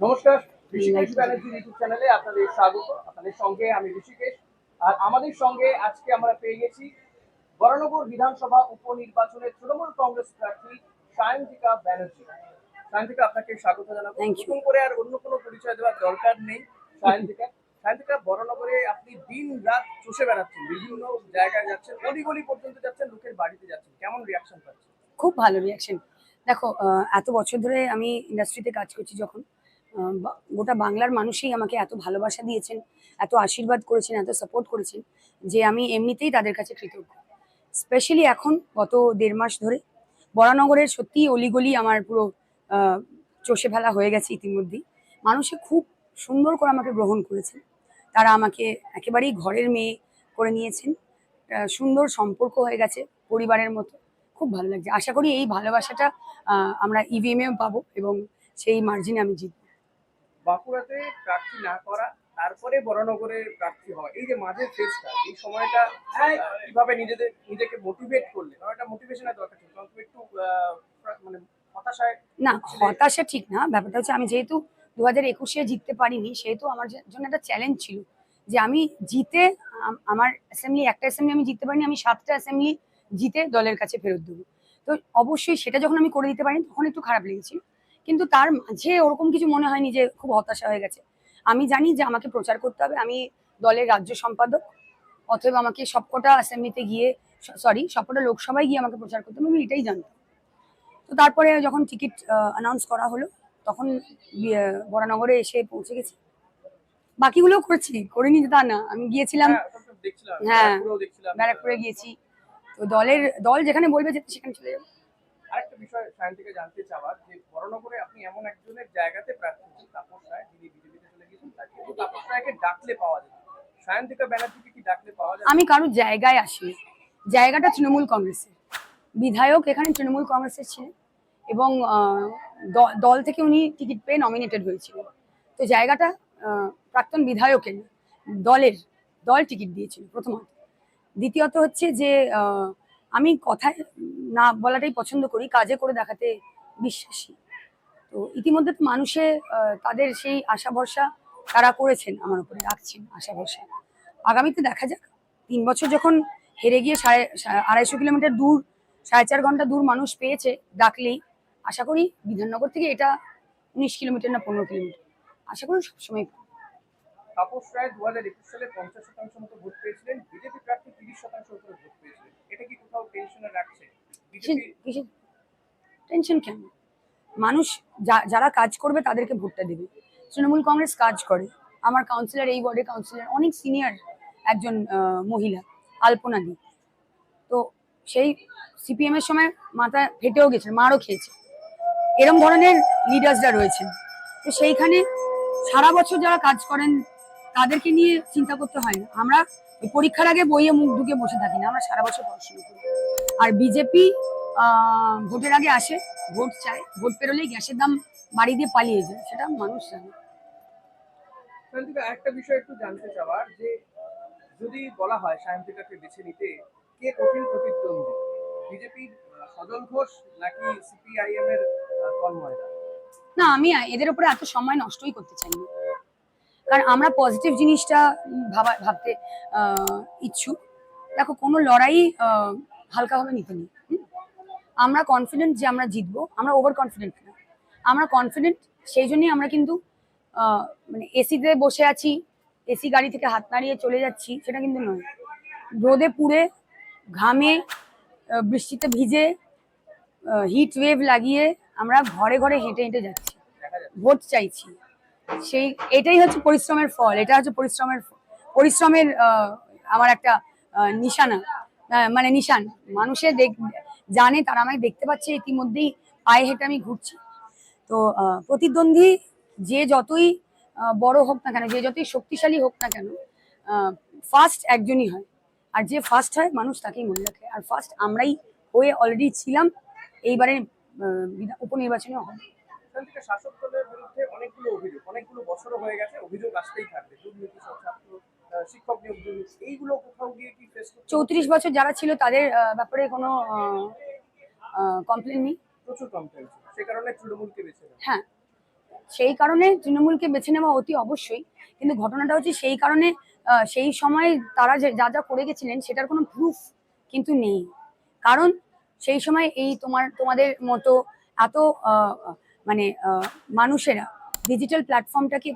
নমস্কার ঋষিকেশ ব্যানার্জি ইউটিউব চ্যানেলে আপনাদের স্বাগত। আপনাদের সঙ্গে আমি ঋষিকেশ। আর আমাদের সঙ্গে আজকে আমরা পেয়ে গেছি বরানগর বিধানসভা উপনির্বাচনের তৃণমূল কংগ্রেস প্রার্থী সায়ন্তিকা ব্যানার্জি। সায়ন্তিকা আপনাকে স্বাগত জানাব। নতুন করে আর অন্য কোনো পরিচয় দেওয়ার দরকার নেই সায়ন্তিকা। সায়ন্তিকা বরানগরে আপনি দিন রাত চষে বেড়াচ্ছেন বিভিন্ন জায়গায় যাচ্ছেন অলিগলি পর্যন্ত যাচ্ছেন লোকের বাড়িতে যাচ্ছেন। কেমন রিয়াকশন পাচ্ছেন? খুব ভালো রিয়াকশন দেখো এত বছর ধরে আমি ইন্ডাস্ট্রিতে কাজ করছি যখন গোটা বাংলার মানুষই আমাকে এত ভালোবাসা দিয়েছেন, এত আশীর্বাদ করেছেন, এত সাপোর্ট করেছেন যে আমি এমনিতেই তাদের কাছে কৃতজ্ঞ। স্পেশালি এখন, গত দেড় মাস ধরে, বরানগরের সত্যি অলিগলি আমার পুরো চষে ফেলা হয়ে গেছে ইতিমধ্যেই। মানুষে খুব সুন্দর করে আমাকে গ্রহণ করেছেন। তারা আমাকে একেবারেই ঘরের মেয়ে করে নিয়েছেন। সুন্দর সম্পর্ক হয়ে গেছে পরিবারের মতো। খুব ভালো লাগছে। আশা করি এই ভালোবাসাটা আমরা ইভিএমেও পাবো এবং সেই মার্জিনে আমি জিতবো। বাঁকুড়াতে প্রার্থী না করা তারপরে বরানগরে প্রার্থী হওয়া এই যে মাঝের ফেজটা এই সময়টা আহ, কীভাবে নিজেদের নিজেকে মোটিভেট করলে? কারণ একটা মোটিভেশনের দরকার ছিল কারণ তুমি একটু মানে হতাশায় না হতাশা ঠিক না ব্যাপারটা হচ্ছে আমি যেহেতু দু হাজার একুশে জিততে পারিনি সেহেতু আমার জন্য একটা চ্যালেঞ্জ ছিল যে আমি জিতে আমার অ্যাসেম্বলি একটা অ্যাসেম্বলি আমি জিততে পারিনি আমি সাতটা অ্যাসেম্বলি জিতে দলের কাছে ফেরত দেবো। তো অবশ্যই সেটা যখন আমি করে দিতে পারিনি তখন একটু খারাপ লেগেছিল। কিন্তু তার মাঝে ওরকম কিছু মনে হয়নি যে খুব হতাশা হয়ে গেছে। আমি জানি যে আমাকে প্রচার করতে হবে। আমি দলের রাজ্য সম্পাদক অতএব আমাকে সবকটা অ্যাসেম্বলিতে গিয়ে সরি সবকটা লোকসভায় গিয়ে আমাকে প্রচার করতে হবে আমি এটাই জানতাম। তো তারপরে যখন টিকিট অ্যানাউন্স করা হলো তখন বি- বরানগরে এসে পৌঁছে গেছি। বাকিগুলোও করেছি করিনি তা না। আমি গিয়েছিলাম হ্যাঁ, হ্যাঁ, ব্যারাকপুরে গিয়েছি। তো দলের দল যেখানে বলবে যেতে সেখানে চলে যাব। আরেকটা বিষয় সায়ন থেকে জানতে চাওয়ার যে আপনি এমন একজনের জায়গাতে প্রার্থী হচ্ছেন, তাপস রায়, যিনি বিজেপিতে চলে গিয়েছেন তাকে তাপস রায়কে ডাকলে পাওয়া সায়ন্তিকা ব্যানার্জিকে কি ডাকলে পাওয়া আমি কারোর জায়গায় আসি জায়গাটা তৃণমূল কংগ্রেসের। বিধায়ক এখানে তৃণমূল কংগ্রেসের ছিলেন এবং দল থেকে উনি টিকিট পেয়ে নমিনেটেড হয়েছিলেন। তো জায়গাটা প্রাক্তন বিধায়কের দলের দল টিকিট দিয়েছিল প্রথমত। দ্বিতীয়ত হচ্ছে যে আমি কথায় না বলাটাই পছন্দ করি, কাজে করে দেখাতে বিশ্বাসী। তো ইতিমধ্যে মানুষে তাদের সেই আশা ভরসা তারা করেছেন আমার উপরে রাখছেন আশা ভরসা আগামীতে দেখা যাক তিন বছর যখন হেরে গিয়ে সাড়ে আড়াইশো কিলোমিটার দূর সাড়ে চার ঘণ্টা দূর মানুষ পেয়েছে ডাকলেই আশা করি বিধাননগর থেকে এটা উনিশ কিলোমিটার না পনেরো কিলোমিটার আশা করি সবসময় পাবো। তাপস রায় দু হাজার একুশ সালে পঞ্চাশ শতাংশ মতো ভোট পেয়েছিলেন বিজেপি প্রার্থী তিরিশ শতাংশ উপরে ভোট পেয়েছিলেন। এটা কি কোথাও টেনশনে রাখছে? টেনশন কেন? মানুষ যারা কাজ করবে তাদেরকে ভোটটা দেবে। তৃণমূল কংগ্রেস কাজ করে। আমার কাউন্সিলর এই ওয়ার্ডে কাউন্সিলর অনেক সিনিয়র একজন মহিলা, আলপনা দি। তো সেই সিপিএম এর সময় মাথা ফেটেও গেছে, মারও খেয়েছে। এরম ধরনের লিডার্সরা রয়েছেন। তো সেইখানে সারা বছর যারা কাজ করেন, তাদেরকে নিয়ে চিন্তা করতে হয় না। আমরা পরীক্ষার আগে বইয়ে মুখ ঢুকে বসে থাকি না। আমরা সারা বছর পড়াশোনা করি। আর বিজেপি ভোটের আগে আসে ভোট চায় ভোট পেরোলেই গ্যাসের দাম বাড়িয়ে দিয়ে পালিয়ে যায় সেটা মানুষ জানে। আরেকটা বিষয় একটু জানতে চাওয়ার যে যদি বলা হয় সায়ন্তিকাকে বেছে নিতে কে কঠিন প্রতিদ্বন্দ্বী? বিজেপির সজল ঘোষ নাকি সিপিআইএম এর না আমি এদের উপরে এত সময় নষ্টই করতে চাই না কারণ আমরা পজিটিভ জিনিসটা ভাবা ভাবতে ইচ্ছুক। দেখো কোনো লড়াই হালকাভাবে নিতে নেই? আমরা কনফিডেন্ট যে আমরা জিতবো, আমরা ওভার কনফিডেন্ট না। আমরা কনফিডেন্ট সেই জন্যই আমরা কিন্তু মানে এসিতে বসে আছি এসি গাড়ি থেকে হাত নাড়িয়ে চলে যাচ্ছি, সেটা কিন্তু নয়। রোদে পুড়ে, ঘামে বৃষ্টিতে ভিজে হিট ওয়েভ লাগিয়ে আমরা ঘরে ঘরে হেঁটে হেঁটে যাচ্ছি। ভোট চাইছি। সেই, এটাই হচ্ছে পরিশ্রমের ফল, এটা হচ্ছে পরিশ্রমের পরিশ্রমের আমার একটা নিশানা। মানে নিশান। মানুষের দেখ জানে, তারা আমায় দেখতে পাচ্ছে, ইতিমধ্যেই পায়ে হেঁটে আমি ঘুরছি। তো প্রতিদ্বন্দ্বী যে যতই বড় হোক না কেন, যে যতই শক্তিশালী হোক না কেন ফার্স্ট একজনই হয়। আর যে ফার্স্ট হয়, মানুষ তাকেই মনে রাখে। আর ফার্স্ট আমরাই হয়ে অলরেডি ছিলাম, এইবারে উপনির্বাচনেও হবে। শাসক দলের বিরুদ্ধে অনেকগুলো অভিযোগ, অনেকগুলো বছরও হয়ে গেছে, অভিযোগ আসতেই থাকবে। দুর্নীতি শিক্ষক নিয়োগ দুর্নীতি এইগুলো কোথাও গিয়ে কি ফেস চৌত্রিশ বছর যারা ছিল তাদের ব্যাপারে কোনো কমপ্লেন নেই। প্রচুর কমপ্লেন সে কারণে তৃণমূলকে বেছে হ্যাঁ সেই কারণে তৃণমূলকে বেছে নেওয়া অতি অবশ্যই। কিন্তু ঘটনাটা হচ্ছে সেই কারণে সেই সময় তারা যে যা করে গেছিলেন সেটার কোনো প্রুফ কিন্তু নেই। কারণ সেই সময় এই তোমার তোমাদের মতো এত মানে মানুষেরা ডিজিটাল প্ল্যাটফর্মটাকে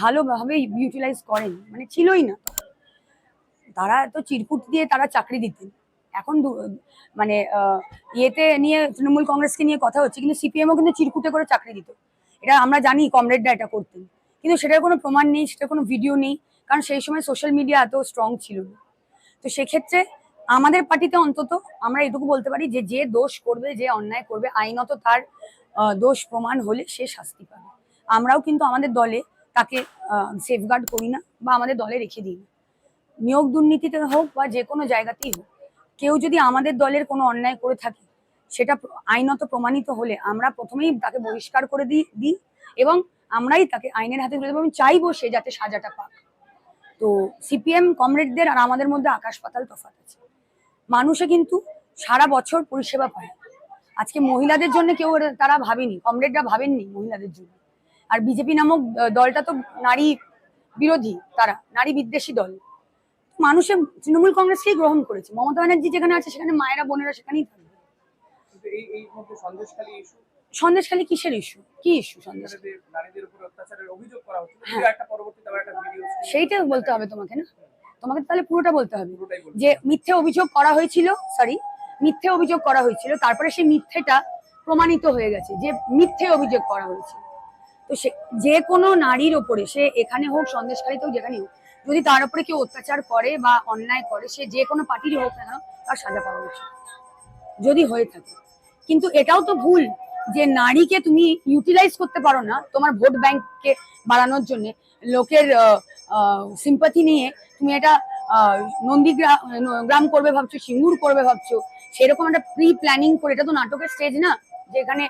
ভালোভাবে ইউটিলাইজ করেন মানে ছিলই না। তারা তো চিরকুট দিয়ে তারা চাকরি দিতেন। এখন মানে ইয়েতে নিয়ে, তৃণমূল কংগ্রেসকে নিয়ে কথা হচ্ছে, কিন্তু সিপিএমও কিন্তু চিরকুটে করে চাকরি দিত। এটা আমরা জানি কমরেডরা এটা করতেন। কিন্তু সেটার কোনো প্রমাণ নেই, সেটার কোনো ভিডিও নেই, কারণ সেই সময় সোশ্যাল মিডিয়া এত স্ট্রং ছিল না। তো সেক্ষেত্রে আমাদের পার্টিতে অন্তত আমরা এটুকু বলতে পারি যে যে দোষ করবে, যে অন্যায় করবে, আইনত তার দোষ প্রমাণ হলে সে শাস্তি পাবে। আমরাও কিন্তু আমাদের দলে তাকে সেফগার্ড করি না বা আমাদের দলে রেখে দিই না। নিয়োগ দুর্নীতিতে হোক বা যে কোনো জায়গাতেই হোক, কেউ যদি আমাদের দলের কোনো অন্যায় করে থাকে, সেটা আইনত প্রমাণিত হলে আমরা প্রথমেই তাকে বহিষ্কার করে দিই দিই এবং আমরাই তাকে আইনের হাতে তুলে দেবো। এবং চাইব সে যাতে সাজাটা পাক। তো সিপিএম কমরেডদের আর আমাদের মধ্যে আকাশ পাতাল তফাৎ আছে। মানুষে কিন্তু সারা বছর পরিষেবা পায়। আজকে মহিলাদের জন্য কেউ তারা ভাবেনি, কমরেডরা ভাবেননি মহিলাদের জন্য। আর বিজেপি নামক দলটা তো নারী বিরোধী তারা নারী বিদ্বেষী দল। মানুষে তৃণমূল কংগ্রেসকেই গ্রহণ করেছে। মমতা ব্যানার্জি যেখানে আছে সেখানে মায়েরা বোনেরা সেখানেই থাকবে। সন্দেশখালী কিসের ইস্যু কি ইস্যু হ্যাঁ। সেইটা বলতে হবে তোমাকে না? তোমাকে তাহলে পুরোটা বলতে হবে। যে মিথ্যে অভিযোগ করা হয়েছিল সরি মিথ্যে অভিযোগ করা হয়েছিল তারপরে সেই মিথ্যেটা প্রমাণিত হয়ে গেছে যে মিথ্যে অভিযোগ করা হয়েছিল তো সে, যে কোনো নারীর ওপরে, সে এখানে হোক সন্দেশকারীতেও যেখানে হোক, যদি তার উপরে কেউ অত্যাচার করে বা অন্যায় করে, সে যে কোনো পার্টিরই হোক না কেন, তার সাজা পাওয়া উচিত। যদি হয়ে থাকে। কিন্তু এটাও তো ভুল যে নারীকে তুমি ইউটিলাইজ করতে পারো না তোমার ভোট ব্যাংককে বাড়ানোর জন্য। লোকের সিম্পাথি নিয়ে তুমি এটা নন্দীগ্রাম গ্রাম করবে ভাবছ, সিঙ্গুর করবে ভাবছ, সেরকম একটা প্রি প্ল্যানিং করে, এটা তো নাটকের স্টেজ না। যেখানে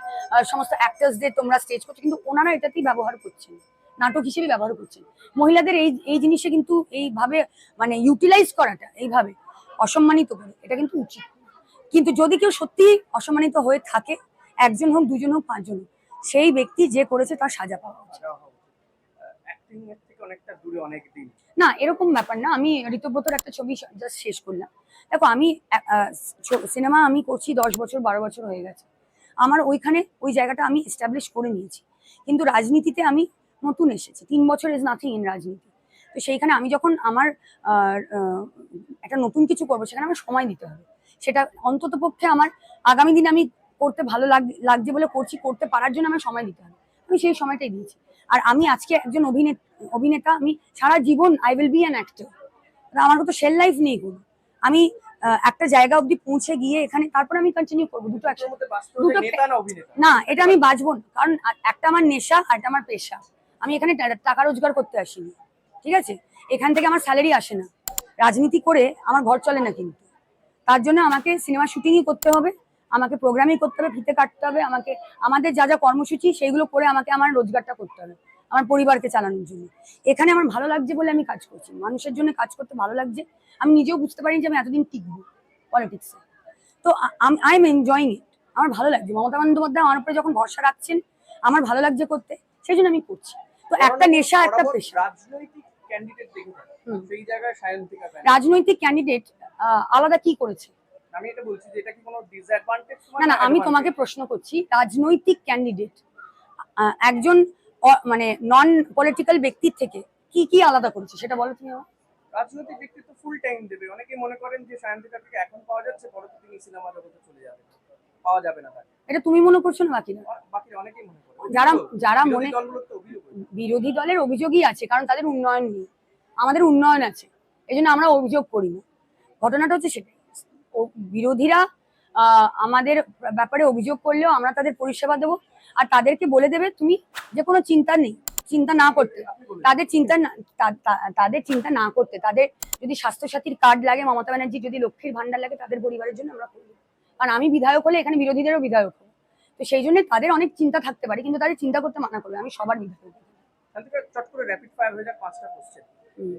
সমস্ত অ্যাক্টার্সদের তোমরা স্টেজ করছ কিন্তু ওনারা এটাতেই ব্যবহার করছেন নাটক হিসেবে ব্যবহার করছেন। মহিলাদের এই এই জিনিসে কিন্তু এইভাবে মানে ইউটিলাইজ করাটা এইভাবে অসম্মানিত করে এটা কিন্তু উচিত। কিন্তু যদি কেউ সত্যি অসম্মানিত হয়ে থাকে একজন হোক দুজন হোক পাঁচজন হোক সেই ব্যক্তি যে করেছে তার সাজা পাওয়া উচিত। দিন না এরকম ব্যাপার না আমি ঋতব্রতর একটা ছবি জাস্ট শেষ করলাম। দেখো আমি সিনেমা আমি করছি দশ বছর বারো বছর হয়ে গেছে। আমার ওইখানে ওই জায়গাটা আমি এস্টাবলিশ করে নিয়েছি। কিন্তু রাজনীতিতে আমি নতুন এসেছি। তিন বছর ইজ নাথিং ইন রাজনীতি। তো সেইখানে আমি যখন আমার একটা নতুন কিছু করব, সেখানে আমার সময় দিতে হবে। সেটা অন্তত পক্ষে আমার আগামী দিনে আমি করতে ভালো লাগ- লাগছে বলে করছি, করতে পারার জন্য আমার সময় দিতে হবে। আমি সেই সময়টাই দিয়েছি। আর আমি আজকে একজন অভিনেতা অভিনেতা, আমি সারা জীবন I will be an actor আমার তো সেল লাইফ নেই কোনো। আমি একটা জায়গা অবধি পৌঁছে গিয়ে এখানে তারপরে আমি কন্টিনিউ করব। দুটো একসাথে। দুটো না এটা আমি বাঁচবো না। কারণ একটা আমার নেশা আর একটা আমার পেশা। আমি এখানে টাকা রোজগার করতে আসিনি। ঠিক আছে? এখান থেকে আমার স্যালারি আসে না। রাজনীতি করে আমার ঘর চলে না কিন্তু। তার জন্য আমাকে সিনেমা শুটিংই করতে হবে। আমাকে প্রোগ্রামই করতে হবে ফিতে কাটতে হবে। আমাকে আমাদের যা যা কর্মসূচি সেইগুলো করে আমাকে আমার রোজগারটা করতে হবে। আমার পরিবারকে চালানোর জন্য। এখানে আমার ভালো লাগছে বলে আমি কাজ করছি। মানুষের জন্য কাজ করতে ভালো লাগছে। আমি নিজেও বুঝতে পারিনি যে আমি এতদিন টিকবো পলিটিক্সে তো আই এম এনজয়িং ইট আমার ভালো লাগছে। মমতা বন্দ্যোপাধ্যায় আমার উপরে যখন ভরসা রাখছেন আমার ভালো লাগছে করতে সেই জন্য আমি করছি। তো একটা নেশা একটা পেশা। রাজনৈতিক ক্যান্ডিডেট আলাদা কি করেছে? না না আমি তোমাকে প্রশ্ন করছি। রাজনৈতিক ক্যান্ডিডেট একজন মানে নন পলিটিক্যাল ব্যক্তির থেকে কি কি আলাদা করেছে? সেটা বলো তুমি রাজনৈতিক ব্যক্তিত্ব ফুল টাইম দেবে। অনেকে মনে করেন যে সায়ন্তিকাকে এখন পাওয়া যাচ্ছে পরে তো তিনি সিনেমা জগতে চলে যাবে। পাওয়া যাবে না এটা তুমি মনে করছ না বাকি অনেকেই মনে করে। যারা যারা মনে। বিরোধী দলের অভিযোগই আছে কারণ তাদের উন্নয়ন নেই। আমাদের উন্নয়ন আছে। এই জন্য আমরা অভিযোগ করি না। ঘটনাটা হচ্ছে সেটাই। বিরোধীরা আহ, আমাদের ব্যাপারে অভিযোগ করলেও আমরা তাদের পরিষেবা দেবো। আর তাদেরকে বলে দেবে তুমি যে কোনো চিন্তা নেই চিন্তা না করতে। তাদের চিন্তা না তাদের চিন্তা না করতে। তাদের যদি স্বাস্থ্যসাথীর কার্ড লাগে মমতা ব্যানার্জি যদি লক্ষ্মীর ভান্ডার লাগে তাদের পরিবারের জন্য আমরা করব। কারণ আমি বিধায়ক হলে এখানে বিরোধীদেরও বিধায়ক হব। তো সেই জন্য তাদের অনেক চিন্তা থাকতে পারে কিন্তু তাদের চিন্তা করতে মানা করবে আমি সবার বিধায়ক। চট করে র্যাপিড ফায়ার হয়ে যাক পাঁচটা কোশ্চেন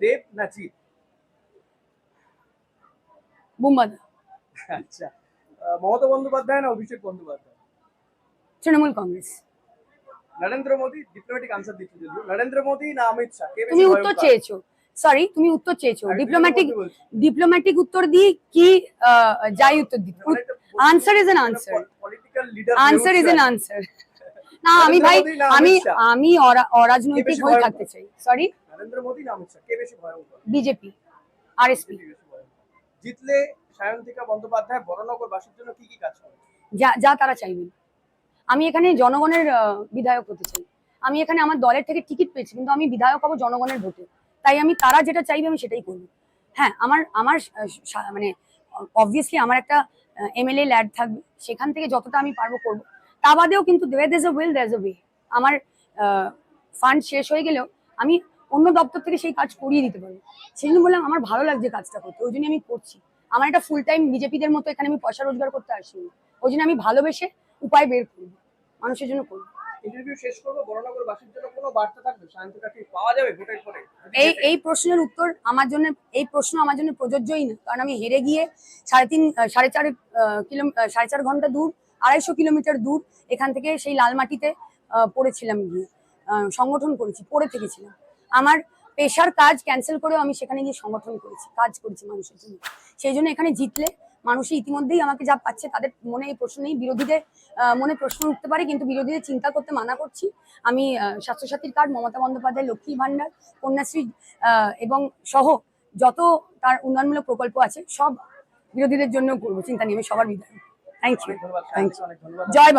দেব না জিৎ? বুম্বাদা। আচ্ছা। মমতা বন্দ্যোপাধ্যায় না অভিষেক বন্দ্যোপাধ্যায়? তৃণমূল কংগ্রেস নরেন্দ্র মোদী ডিপ্লোম্যাটিক আনসার দিচ্ছে যদিও নরেন্দ্র মোদী না অমিত শাহ কে বেশি তুমি উত্তর ভয়ঙ্কর? চেয়েছো সরি তুমি উত্তর চেয়েছো আমি ডিপ্লোম্যাটিক নরেন্দ্র মোদী বলছি। ডিপ্লোম্যাটিক উত্তর দিই কি আহ, যাই উত্তর দিই মানে একটা answer is an answer. Political leader answer is an answer না আমি নরেন্দ্র ভাই মোদী না আমি অমিত শাহ? আমি অরা- অরাজনৈতিক বেশি হয়ে ভয়ঙ্কর? থাকতে চাই সরি নরেন্দ্র মোদী না অমিত শাহ কে বেশি ভয়ঙ্কর বিজেপি আরএসপি কে বেশি ভয়ঙ্কর? জিতলে সায়ন্তিকা বন্দ্যোপাধ্যায় বড়নগর বাসীর জন্য কি কি কাজ করে যা যা তারা চাইবেন আমি এখানে জনগণের বিধায়ক হতে চাই। আমি এখানে আমার দলের থেকে টিকিট পেয়েছি, কিন্তু আমি বিধায়ক হব জনগণের ভোটে। তাই আমি, তারা যেটা চাইবে আমি সেটাই করব। হ্যাঁ আমার আমার মানে অবভিয়াসলি আমার একটা এমএলএ ল্যাড থাকবে। সেখান থেকে যতটা আমি পারব করব। তা বাদেও কিন্তু there there's a will there a way আমার ফান্ড শেষ হয়ে গেলেও আমি অন্য দপ্তর থেকে সেই কাজ করিয়ে দিতে পারব। সেই জন্য বললাম, আমার ভালো লাগছে কাজটা করতে, ওই জন্য আমি করছি। আমার একটা ফুল টাইম বিজেপিদের মতো এখানে আমি পয়সা রোজগার করতে আসিনি। ওই জন্য আমি ভালোবেসে উপায় বের করব মানুষের জন্য করব ইন্টারভিউ শেষ করব বড়নগর জন্য কোনো বার্তা থাকবে? সায়ন্তিকা পাওয়া যাবে ভোটের পরে? এই এই প্রশ্নের উত্তর আমার জন্য এই প্রশ্ন আমার জন্য প্রযোজ্যই না কারণ আমি হেরে গিয়ে সাড়ে তিন সাড়ে চার কিলো সাড়ে চার ঘণ্টা দূর আড়াইশো কিলোমিটার দূর এখান থেকে সেই লাল মাটিতে পড়েছিলাম গিয়ে সংগঠন করেছি পড়ে থেকেছিলাম। আমার পেশার কাজ ক্যান্সেল করেও আমি সেখানে গিয়ে সংগঠন করেছি কাজ করেছি মানুষের জন্য। সেই জন্য এখানে জিতলে মানুষ ইতিমধ্যেই আমাকে যা পাচ্ছে তাদের মনে এই প্রশ্ন নেই। বিরোধীদের মনে প্রশ্ন উঠতে পারে কিন্তু বিরোধীদের চিন্তা করতে মানা করছি। আমি স্বাস্থ্যসাথীর কার্ড মমতা বন্দ্যোপাধ্যায় লক্ষ্মী ভাণ্ডার কন্যাশ্রী আহ, এবং সহ যত তার উন্নয়নমূলক প্রকল্প আছে সব বিরোধীদের জন্য করব। চিন্তা নেই আমি সবার বিধান থ্যাংক ইউ থ্যাংক ধন্যবাদ। জয়।